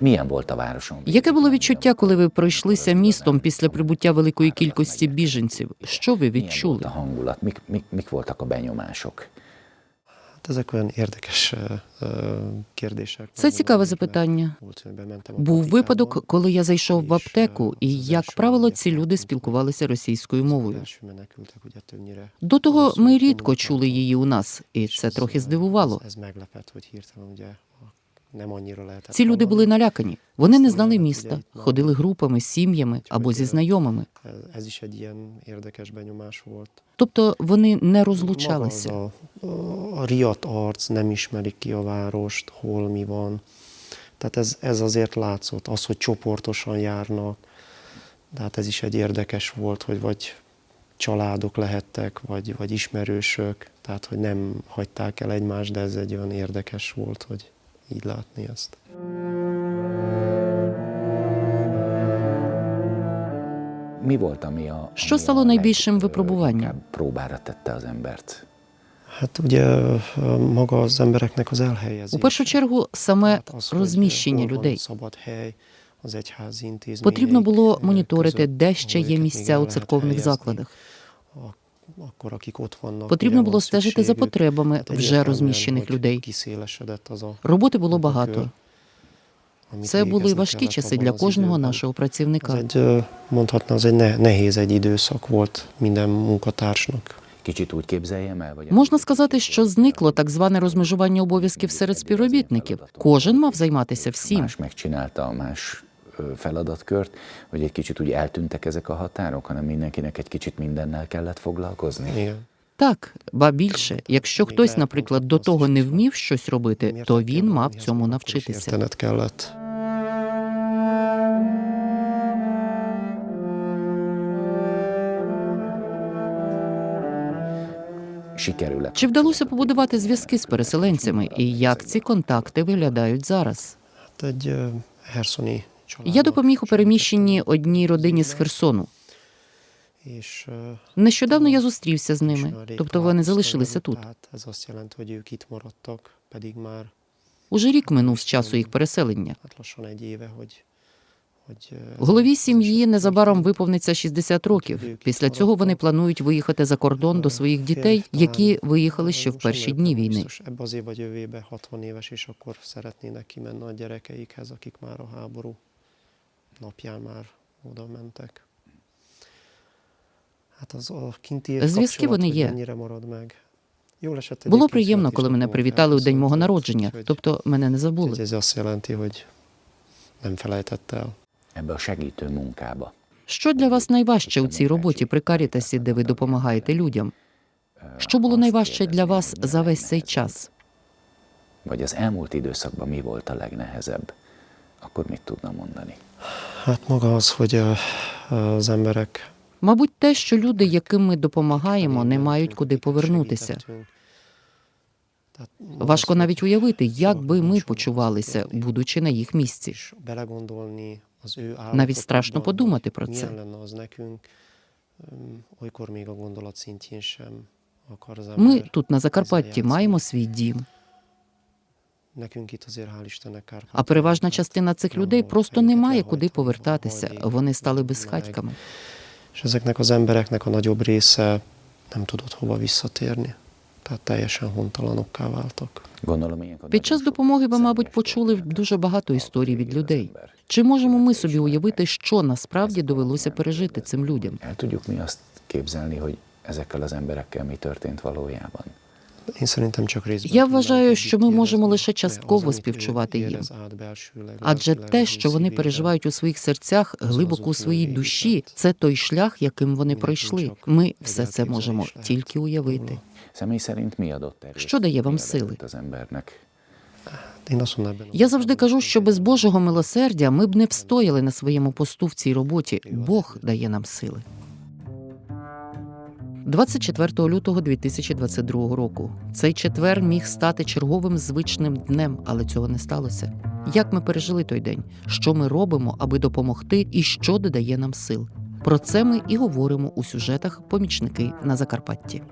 Milyen volt a városon? Яке було відчуття, коли ви пройшлися містом після прибуття великої кількості біженців? Що ви Milyen відчули? volt a hangulat? Mik, mik, mik voltak a benyomások? Ezek olyan érdekes ö, ö, kérdések. Це цікаве запитання. Був випадок, коли я зайшов в аптеку, і, як правило, ці люди спілкувалися російською мовою. До того ми рідко чули її у нас, і це трохи здивувало. Ці люди були налякані. Вони не знали міста, ходили групами, сім'ями або зі знайомими. Тобто вони не розлучалися. Tehát ez, ez azért látszott, az, hogy csoportosan járnak. Tehát ez is egy érdekes volt, hogy vagy családok lehettek, vagy, vagy ismerősök, tehát hogy nem hagyták el egymást, de ez egy olyan érdekes volt, hogy így látni ezt. Mi volt, ami a, Що стало найбільшим випробуванням? У першу чергу саме розміщення людей. Потрібно було е, моніторити, де ще є місця у церковних закладах. Потрібно було стежити за потребами вже розміщених людей. Роботи було багато. Це були важкі часи для кожного нашого працівника. Можна сказати, що зникло так зване розмежування обов'язків серед співробітників. Кожен мав займатися всім. Feladatkört, hogy egy kicsit úgy eltűntek ezek a határok, hanem mindenkinek egy kicsit mindennel kellett foglalkozni? Igen. Так, ба більше, якщо хтось, наприклад, до того не вмів щось робити, то він мав цьому навчитися. Чи вдалося побудувати зв'язки з переселенцями, і як ці контакти виглядають зараз? Herszoni családnak Я допоміг у переміщенні одній родині з Херсону. Нещодавно я зустрівся з ними, тобто вони залишилися тут. Уже рік минув з часу їх переселення. ö, Голові сім'ї незабаром виповниться 60 років. Після цього вони планують виїхати за кордон до своїх дітей, які виїхали ще в перші дні війни. Ebbe az év vagy jövő 60 éves, és akkor szeretnének kimenni a gyerekeikhez, akik már a háború napján már oda mentek. Hát az a kinti Зв'язки kapcsolat, вони hogy є. mennyire marad meg. Було приємно, коли мене привітали у день мого народження, тобто мене не забули. ez azt jelenti, hogy nem felejtett el. Ebbe a segítő munkába. Що для вас найважче у цій роботі при Карітасі, де ви допомагаєте людям? Що було найважче для вас за весь цей час? Vagy az elmúlt időszakban mi volt a legnehezebb? Akkor mit tudna mondani? Hát maga az, hogy az emberek Мабуть, те, що люди, яким ми допомагаємо, не мають куди повернутися. Важко навіть уявити, як би ми почувалися, будучи на їх місці. Навіть страшно подумати про це. Ми тут на Закарпатті маємо свій дім, а переважна частина цих людей просто не має куди повертатися. Вони стали безхатьками. Nem tudott hova visszatérni. Tehát teljesen hontalanokká váltak. Ilyenkor Під час допомоги ви, мабуть, почули дуже багато історій від людей. Чи можемо ми собі уявити, що насправді довелося пережити цим людям? Tudjuk mi azt képzelni, hogy ezekkel az emberekkel mi történt valójában? Я вважаю, що ми можемо лише частково співчувати їм. Адже те, що вони переживають у своїх серцях глибоко у своїй душі, це той шлях, яким вони пройшли. Ми все це можемо тільки уявити. Що дає вам сили? Я завжди кажу, що без Божого милосердя ми б не встояли на своєму посту в цій роботі. Бог дає нам сили. 24 лютого 2022 року. Цей четвер міг стати черговим звичним днем, але цього не сталося. Як ми пережили той день? Що ми робимо, аби допомогти, і що додає нам сил? Про це ми і говоримо у сюжетах Помічники на Закарпатті.